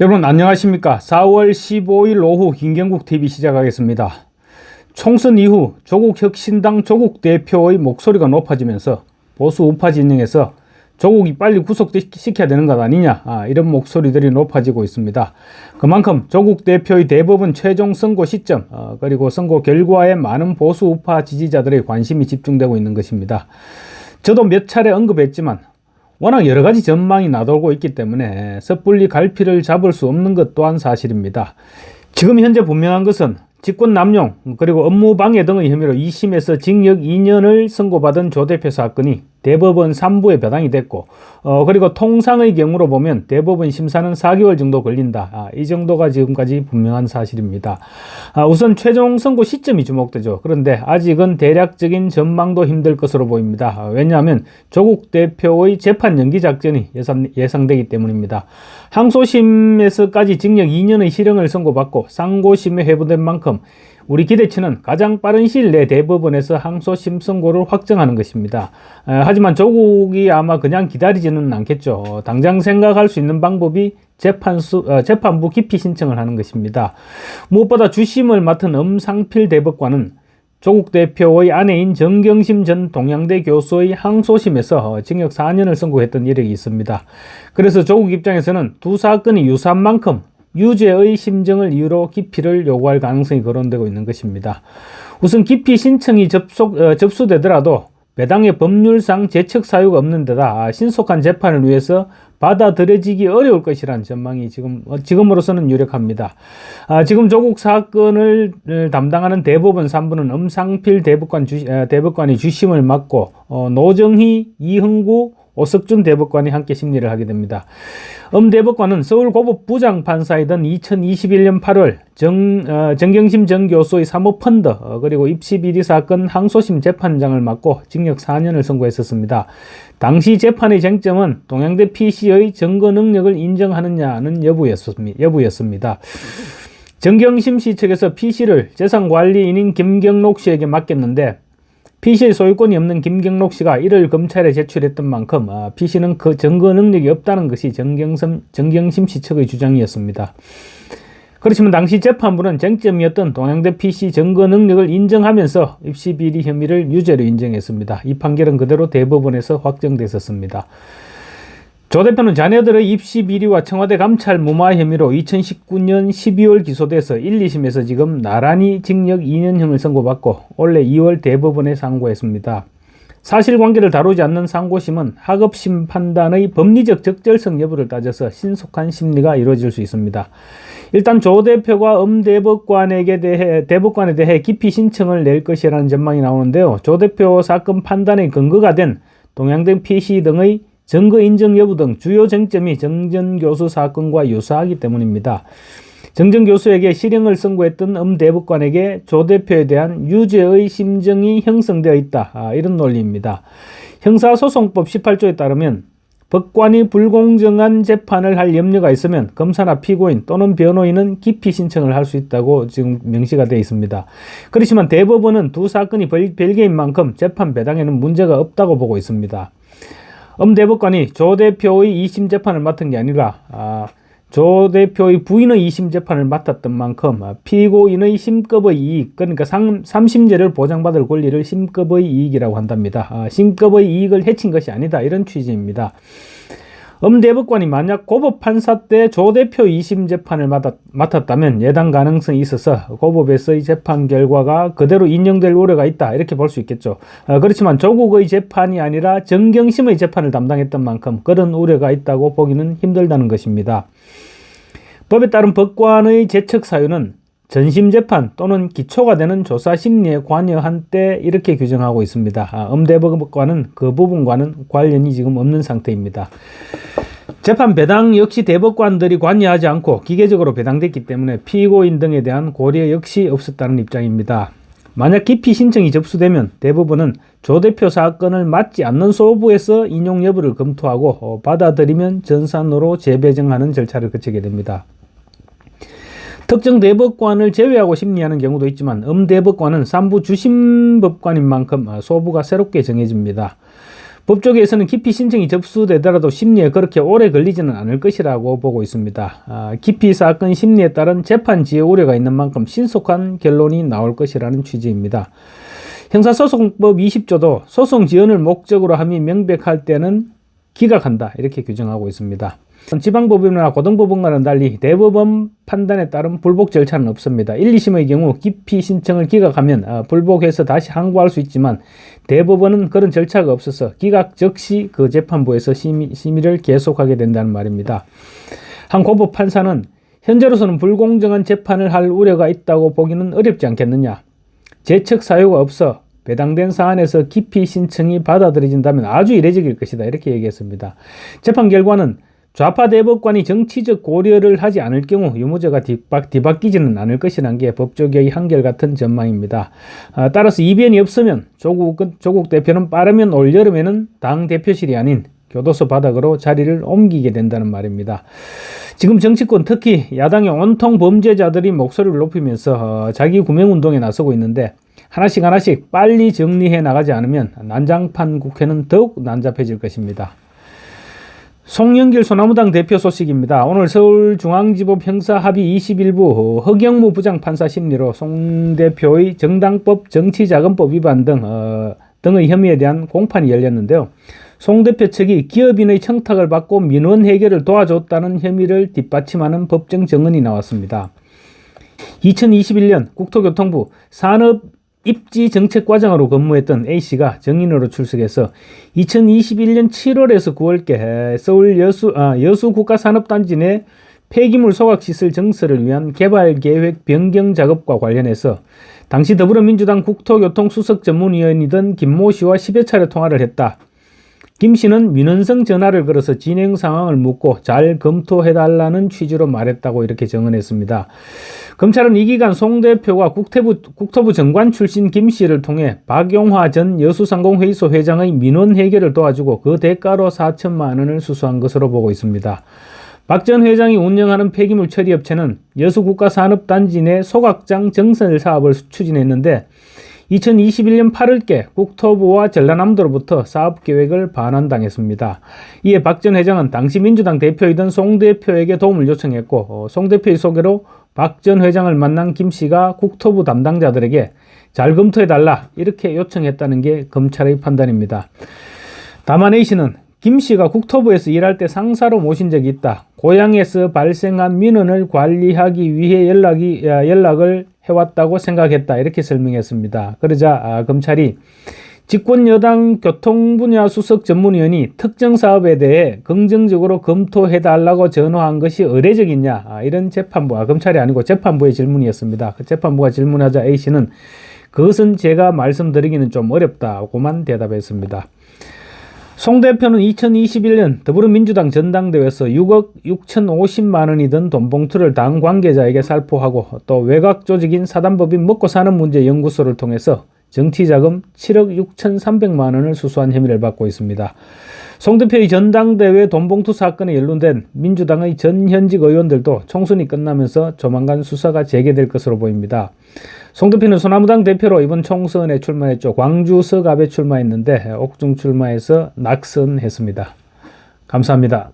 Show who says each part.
Speaker 1: 여러분 안녕하십니까? 4월 15일 오후 김경국 TV 시작하겠습니다. 총선 이후 조국 혁신당 조국 대표의 목소리가 높아지면서 보수 우파 진영에서 조국이 빨리 구속시켜야 되는 것 아니냐 아, 이런 목소리들이 높아지고 있습니다. 그만큼 조국 대표의 대법원 최종 선고 시점 어, 그리고 선고 결과에 많은 보수 우파 지지자들의 관심이 집중되고 있는 것입니다. 저도 몇 차례 언급했지만 워낙 여러 가지 전망이 나돌고 있기 때문에 섣불리 갈피를 잡을 수 없는 것 또한 사실입니다. 지금 현재 분명한 것은 직권 남용 그리고 업무 방해 등의 혐의로 2심에서 징역 2년을 선고받은 조 대표 사건이 대법원 3부에 배당이 됐고 어 그리고 통상의 경우로 보면 대법원 심사는 4개월 정도 걸린다. 아, 이 정도가 지금까지 분명한 사실입니다. 아, 우선 최종 선고 시점이 주목되죠. 그런데 아직은 대략적인 전망도 힘들 것으로 보입니다. 아, 왜냐하면 조국 대표의 재판 연기 작전이 예상, 예상되기 때문입니다. 항소심에서까지 징역 2년의 실형을 선고받고 상고심에 회부된 만큼 우리 기대치는 가장 빠른 시일 내 대법원에서 항소 심 선고를 확정하는 것입니다. 에, 하지만 조국이 아마 그냥 기다리지는 않겠죠. 당장 생각할 수 있는 방법이 재판수, 어, 재판부 기피 신청을 하는 것입니다. 무엇보다 주심을 맡은 엄상필 대법관은 조국 대표의 아내인 정경심 전 동양대 교수의 항소심에서 징역 4년을 선고했던 이력이 있습니다. 그래서 조국 입장에서는 두 사건이 유사한 만큼 유죄의 심정을 이유로 기피를 요구할 가능성이 거론되고 있는 것입니다. 우선 기피 신청이 접속, 어, 접수되더라도 배당의 법률상 재척 사유가 없는 데다 신속한 재판을 위해서 받아들여지기 어려울 것이라는 전망이 지금 어, 지금으로서는 유력합니다. 아, 지금 조국 사건을 어, 담당하는 대법원 3부는 엄상필 대법관 주, 어, 대법관이 주심을 맡고 어, 노정희, 이흥구, 오석준 대법관이 함께 심리를 하게 됩니다. 엄 대법관은 서울 고법 부장판사이던 2021년 8월 정, 어, 정경심 전 교수의 사모펀드 어, 그리고 입시 비리 사건 항소심 재판장을 맡고 징역 4년을 선고했었습니다. 당시 재판의 쟁점은 동양대 PC의 증거 능력을 인정하느냐는 여부였습니다. 여부였습니다. 정경심 씨 측에서 PC를 재산관리인인 김경록 씨에게 맡겼는데 PC의 소유권이 없는 김경록 씨가 이를 검찰에 제출했던 만큼 아, PC는 그 증거 능력이 없다는 것이 정경심, 정경심 씨 측의 주장이었습니다. 그렇지만 당시 재판부는 쟁점이었던 동양대 PC 증거 능력을 인정하면서 입시 비리 혐의를 유죄로 인정했습니다. 이 판결은 그대로 대법원에서 확정됐었습니다. 조 대표는 자녀들의 입시 비리와 청와대 감찰 무마 혐의로 2019년 12월 기소돼서 1, 2심에서 지금 나란히 징역 2년형을 선고받고 올해 2월 대법원에 상고했습니다. 사실관계를 다루지 않는 상고심은 학업심 판단의 법리적 적절성 여부를 따져서 신속한 심리가 이루어질 수 있습니다. 일단 조 대표가 음 대법관에게 대해 대법관에 대해 기피 신청을 낼 것이라는 전망이 나오는데요. 조 대표 사건 판단의 근거가 된 동양대 PC 등의 증거 인정 여부 등 주요 쟁점이 정전 교수 사건과 유사하기 때문입니다. 정전 교수에게 실형을 선고했던 음 대법관에게 조 대표에 대한 유죄의 심정이 형성되어 있다. 아, 이런 논리입니다. 형사소송법 18조에 따르면 법관이 불공정한 재판을 할 염려가 있으면 검사나 피고인 또는 변호인은 기피 신청을 할 수 있다고 지금 명시가 되어 있습니다. 그렇지만 대법원은 두 사건이 별개인 만큼 재판 배당에는 문제가 없다고 보고 있습니다. 엄 대법관이 조 대표의 2심 재판을 맡은 게 아니라 아, 조 대표의 부인의 2심 재판을 맡았던 만큼 아, 피고인의 심급의 이익 그러니까 상, 3심제를 보장받을 권리를 심급의 이익이라고 한답니다. 아, 심급의 이익을 해친 것이 아니다 이런 취지입니다. 엄 대법관이 만약 고법 판사 때 조 대표 2심 재판을 맡았다면 예단 가능성이 있어서 고법에서의 재판 결과가 그대로 인정될 우려가 있다 이렇게 볼 수 있겠죠. 어, 그렇지만 조국의 재판이 아니라 정경심의 재판을 담당했던 만큼 그런 우려가 있다고 보기는 힘들다는 것입니다. 법에 따른 법관의 재척 사유는 전심 재판 또는 기초가 되는 조사 심리에 관여한 때 이렇게 규정하고 있습니다. 아, 음대법관은 그 부분과는 관련이 지금 없는 상태입니다. 재판 배당 역시 대법관들이 관여하지 않고 기계적으로 배당됐기 때문에 피고인 등에 대한 고려 역시 없었다는 입장입니다. 만약 기피 신청이 접수되면 대부분은 조 대표 사건을 맡지 않는 소부에서 인용 여부를 검토하고 어, 받아들이면 전산으로 재배정하는 절차를 거치게 됩니다. 특정 대법관을 제외하고 심리하는 경우도 있지만 음대법관은 삼부 주심법관인 만큼 소부가 새롭게 정해집니다. 법조계에서는 기피 신청이 접수되더라도 심리에 그렇게 오래 걸리지는 않을 것이라고 보고 있습니다. 아, 기피 사건 심리에 따른 재판 지혜 우려가 있는 만큼 신속한 결론이 나올 것이라는 취지입니다. 형사소송법 20조도 소송 지연을 목적으로 함이 명백할 때는 기각한다 이렇게 규정하고 있습니다. 지방법원이나 고등법원과는 달리 대법원 판단에 따른 불복 절차는 없습니다. 1, 2심의 경우 기피 신청을 기각하면 아, 불복해서 다시 항고할 수 있지만 대법원은 그런 절차가 없어서 기각 즉시 그 재판부에서 심의, 심의를 계속하게 된다는 말입니다. 한 고법 판사는 현재로서는 불공정한 재판을 할 우려가 있다고 보기는 어렵지 않겠느냐. 재척 사유가 없어 배당된 사안에서 기피 신청이 받아들여진다면 아주 이례적일 것이다. 이렇게 얘기했습니다. 재판 결과는 좌파 대법관이 정치적 고려를 하지 않을 경우 유무죄가 뒤바, 뒤바뀌지는 않을 것이라는 게 법조계의 한결 같은 전망입니다. 아, 따라서 이변이 없으면 조국, 조국 대표는 빠르면 올여름에는 당 대표실이 아닌 교도소 바닥으로 자리를 옮기게 된다는 말입니다. 지금 정치권 특히 야당의 온통 범죄자들이 목소리를 높이면서 어, 자기 구명운동에 나서고 있는데 하나씩 하나씩 빨리 정리해 나가지 않으면 난장판 국회는 더욱 난잡해질 것입니다. 송영길 소나무당 대표 소식입니다. 오늘 서울중앙지법 형사합의 21부 허경무 부장판사 심리로 송 대표의 정당법 정치자금법 위반 등 어, 등의 혐의에 대한 공판이 열렸는데요. 송 대표 측이 기업인의 청탁을 받고 민원 해결을 도와줬다는 혐의를 뒷받침하는 법정 증언이 나왔습니다. 2021년 국토교통부 산업 입지 정책 과장으로 근무했던 A씨가 정인으로 출석해서 2021년 7월에서 9월께 서울 여수, 아, 여수 국가산업단지 내 폐기물 소각시설 정설을 위한 개발 계획 변경 작업과 관련해서 당시 더불어민주당 국토교통수석 전문위원이던 김모 씨와 10여 차례 통화를 했다. 김 씨는 민원성 전화를 걸어서 진행 상황을 묻고 잘 검토해달라는 취지로 말했다고 이렇게 정언했습니다. 검찰은 이 기간 송 대표가 국토부, 국토부 정관 출신 김 씨를 통해 박용화 전 여수상공회의소 회장의 민원 해결을 도와주고 그 대가로 4천만 원을 수수한 것으로 보고 있습니다. 박 전 회장이 운영하는 폐기물 처리 업체는 여수국가산업단지 내 소각장 정설 사업을 추진했는데 2021년 8월께 국토부와 전라남도로부터 사업 계획을 반환당했습니다. 이에 박 전 회장은 당시 민주당 대표이던 송 대표에게 도움을 요청했고 어, 송 대표의 소개로 박 전 회장을 만난 김 씨가 국토부 담당자들에게 잘 검토해달라 이렇게 요청했다는 게 검찰의 판단입니다. 다만 A 씨는 김 씨가 국토부에서 일할 때 상사로 모신 적이 있다. 고향에서 발생한 민원을 관리하기 위해 연락이 연락을 해왔다고 생각했다. 이렇게 설명했습니다. 그러자 아, 검찰이 집권 여당 교통 분야 수석 전문위원이 특정 사업에 대해 긍정적으로 검토해달라고 전화한 것이 의례적이냐 아, 이런 재판부, 아, 검찰이 아니고 재판부의 질문이었습니다. 그 재판부가 질문하자 A 씨는 그것은 제가 말씀드리기는 좀 어렵다고만 대답했습니다. 송 대표는 2021년 더불어민주당 전당대회에서 6억 6,050만 원이 든 돈봉투를 당 관계자에게 살포하고 또 외곽 조직인 사단법인 먹고 사는 문제 연구소를 통해서 정치자금 7억 6,300만 원을 수수한 혐의를 받고 있습니다. 송 대표의 전당대회 돈봉투 사건에 연루된 민주당의 전 현직 의원들도 총선이 끝나면서 조만간 수사가 재개될 것으로 보입니다. 송 대표는 소나무당 대표로 이번 총선에 출마했죠. 광주 서갑에 출마했는데 옥중 출마해서 낙선했습니다. 감사합니다.